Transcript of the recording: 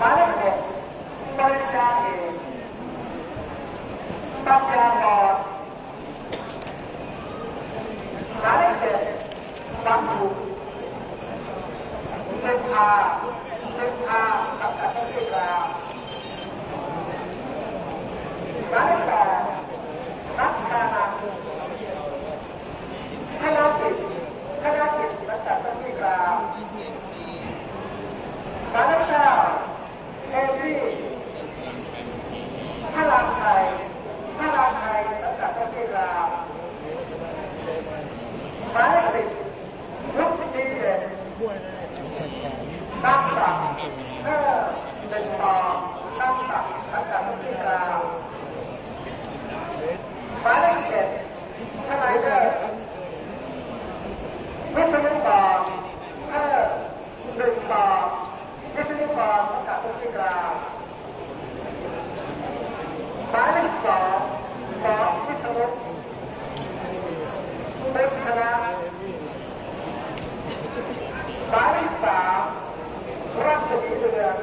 700 100円。200円。700円。300円。100。Tentang dasar 这个 பாரித்தா புறத்து வீடுகள்